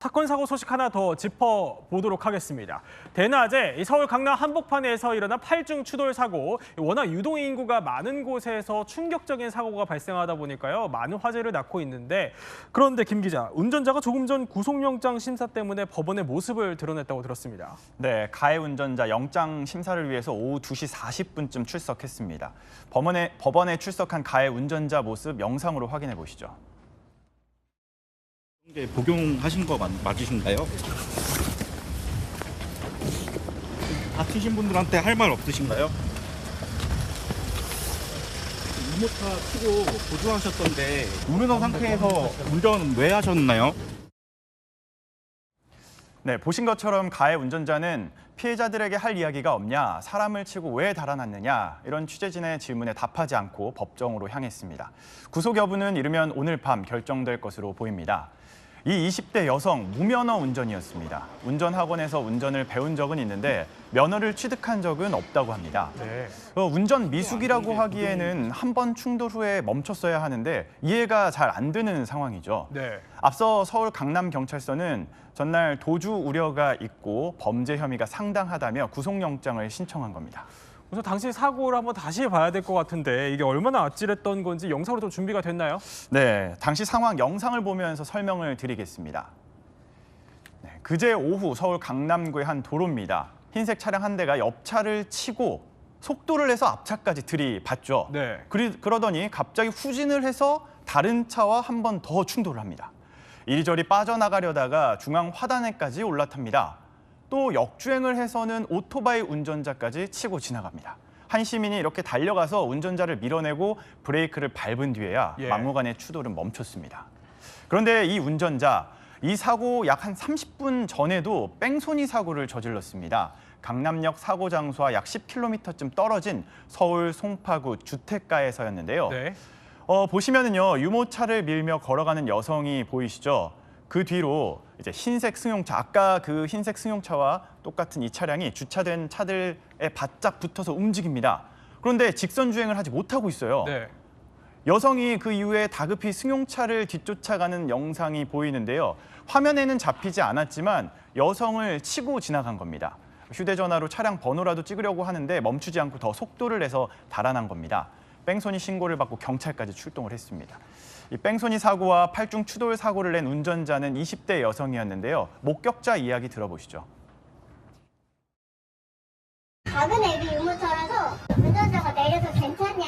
사건 사고 소식 하나 더 짚어보도록 하겠습니다. 대낮에 이 서울 강남 한복판에서 일어난 팔중 추돌 사고. 워낙 유동 인구가 많은 곳에서 충격적인 사고가 발생하다 보니까요 많은 화제를 낳고 있는데 그런데 김 기자 운전자가 조금 전 구속영장 심사 때문에 법원의 모습을 드러냈다고 들었습니다. 네, 가해 운전자 영장 심사를 위해서 오후 2시 40분쯤 출석했습니다. 법원에, 법원에 출석한 가해 운전자 모습 영상으로 확인해 보시죠. 복용하신 거 맞, 맞으신가요? 다치신 분들한테 할 말 없으신가요? 이모차 치고 보조하셨던데 무면허 상태에서 운전 왜 하셨나요? 네, 보신 것처럼 가해 운전자는 피해자들에게 할 이야기가 없냐, 사람을 치고 왜 달아났느냐 이런 취재진의 질문에 답하지 않고 법정으로 향했습니다. 구속 여부는 이르면 오늘 밤 결정될 것으로 보입니다. 이 20대 여성 무면허 운전이었습니다. 운전학원에서 운전을 배운 적은 있는데 면허를 취득한 적은 없다고 합니다. 네. 어, 운전 미숙이라고 하기에는 한 번 충돌 후에 멈췄어야 하는데 이해가 잘 안 되는 상황이죠. 네. 앞서 서울 강남경찰서는 전날 도주 우려가 있고 범죄 혐의가 상당하다며 구속영장을 신청한 겁니다. 우선 당시 사고를 한번 다시 봐야 될 것 같은데 이게 얼마나 아찔했던 건지 영상으로 좀 준비가 됐나요? 네, 당시 상황 영상을 보면서 설명을 드리겠습니다. 네, 그제 오후 서울 강남구의 한 도로입니다. 흰색 차량 한 대가 옆차를 치고 속도를 내서 앞차까지 들이받죠. 네. 그리, 그러더니 갑자기 후진을 해서 다른 차와 한 번 더 충돌을 합니다. 이리저리 빠져나가려다가 중앙 화단에까지 올라탑니다. 또 역주행을 해서는 오토바이 운전자까지 치고 지나갑니다. 한 시민이 이렇게 달려가서 운전자를 밀어내고 브레이크를 밟은 뒤에야 예. 막무가내 추돌은 멈췄습니다. 그런데 이 운전자 이 사고 약 한 30분 전에도 뺑소니 사고를 저질렀습니다. 강남역 사고 장소와 약 10km쯤 떨어진 서울 송파구 주택가에서였는데요. 네. 어, 보시면은요 유모차를 밀며 걸어가는 여성이 보이시죠? 그 뒤로 이제 흰색 승용차 아까 그 흰색 승용차와 똑같은 이 차량이 주차된 차들에 바짝 붙어서 움직입니다. 그런데 직선 주행을 하지 못하고 있어요. 네. 여성이 그 이후에 다급히 승용차를 뒤쫓아가는 영상이 보이는데요. 화면에는 잡히지 않았지만 여성을 치고 지나간 겁니다. 휴대전화로 차량 번호라도 찍으려고 하는데 멈추지 않고 더 속도를 내서 달아난 겁니다. 뺑소니 신고를 받고 경찰까지 출동을 했습니다. 이 뺑소니 사고와 팔중 추돌 사고를 낸 운전자는 20대 여성이었는데요. 목격자 이야기 들어보시죠. 작은 애기 유모차라서 운전자가 내려서 괜찮냐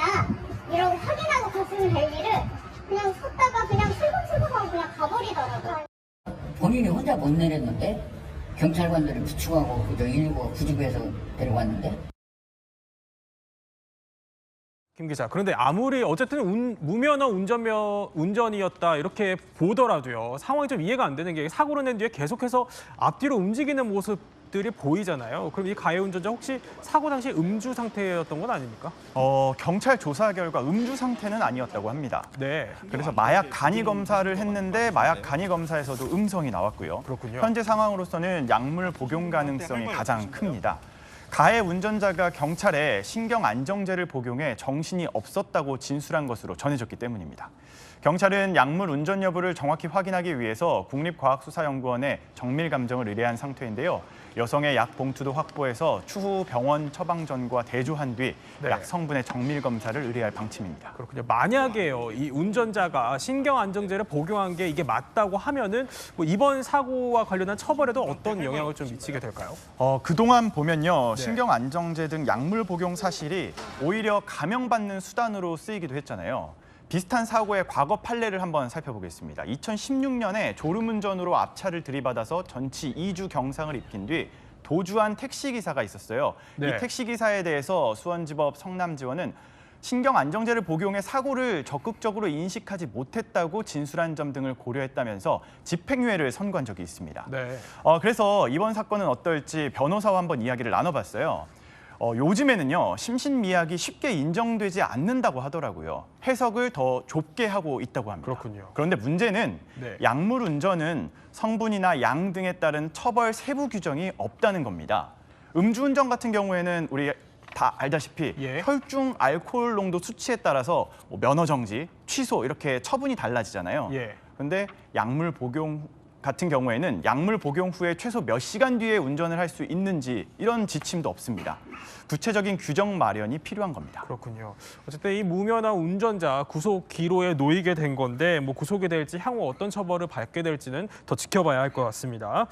이러고 확인하고 갔으면 될 일을 그냥 섰다가 그냥 슬금슬금하고 그냥 가버리더라고요. 본인이 혼자 못 내렸는데 경찰관들을 부축하고 그저 119 구지구에서 데려왔는데 김 기자. 그런데 아무리 어쨌든 운- 무면허 운전며 운전이었다 이렇게 보더라도요 상황이 좀 이해가 안 되는 게 사고를 낸 뒤에 계속해서 앞뒤로 움직이는 모습들이 보이잖아요. 그럼 이 가해 운전자 혹시 사고 당시 음주 상태였던 건 아닙니까? 어, 경찰 조사 결과 음주 상태는 아니었다고 합니다. 네. 그래서 마약 간이 검사를 했는데 마약 간이 검사에서도 음성이 나왔고요. 그렇군요. 현재 상황으로서는 약물 복용 가능성이 가장 큽니다. 가해 운전자가 경찰에 신경 안정제를 복용해 정신이 없었다고 진술한 것으로 전해졌기 때문입니다. 경찰은 약물 운전 여부를 정확히 확인하기 위해서 국립과학수사연구원에 정밀 감정을 의뢰한 상태인데요. 여성의 약 봉투도 확보해서 추후 병원 처방 전과 대조한 뒤 네. 약 성분의 정밀 검사를 의뢰할 방침입니다. 그렇군요. 만약에요 이 운전자가 신경 안정제를 복용한 게 이게 맞다고 하면은 뭐 이번 사고와 관련한 처벌에도 어떤 영향을 좀 미치게 될까요? 어, 그동안 보면요. 네. 신경 안정제 등 약물 복용 사실이 오히려 감형받는 수단으로 쓰이기도 했잖아요. 비슷한 사고의 과거 판례를 한번 살펴보겠습니다. 2016년에 졸음운전으로 앞차를 들이받아서 전치 2주 경상을 입힌 뒤 도주한 택시기사가 있었어요. 네. 이 택시기사에 대해서 수원지법 성남지원은 신경 안정제를 복용해 사고를 적극적으로 인식하지 못했다고 진술한 점 등을 고려했다면서 집행유예를 선고한 적이 있습니다. 네. 어, 그래서 이번 사건은 어떨지 변호사와 한번 이야기를 나눠봤어요. 어, 요즘에는요 심신미약이 쉽게 인정되지 않는다고 하더라고요. 해석을 더 좁게 하고 있다고 합니다. 그렇군요. 그런데 문제는 네. 약물 운전은 성분이나 양 등에 따른 처벌 세부 규정이 없다는 겁니다. 음주운전 같은 경우에는 우리 다 알다시피 예. 혈중 알코올 농도 수치에 따라서 뭐 면허 정지, 취소 이렇게 처분이 달라지잖아요. 예. 그런데 약물 복용 같은 경우에는 약물 복용 후에 최소 몇 시간 뒤에 운전을 할 수 있는지 이런 지침도 없습니다. 구체적인 규정 마련이 필요한 겁니다. 그렇군요. 어쨌든 이 무면허 운전자 구속 기로에 놓이게 된 건데 뭐 구속이 될지 향후 어떤 처벌을 받게 될지는 더 지켜봐야 할 것 같습니다.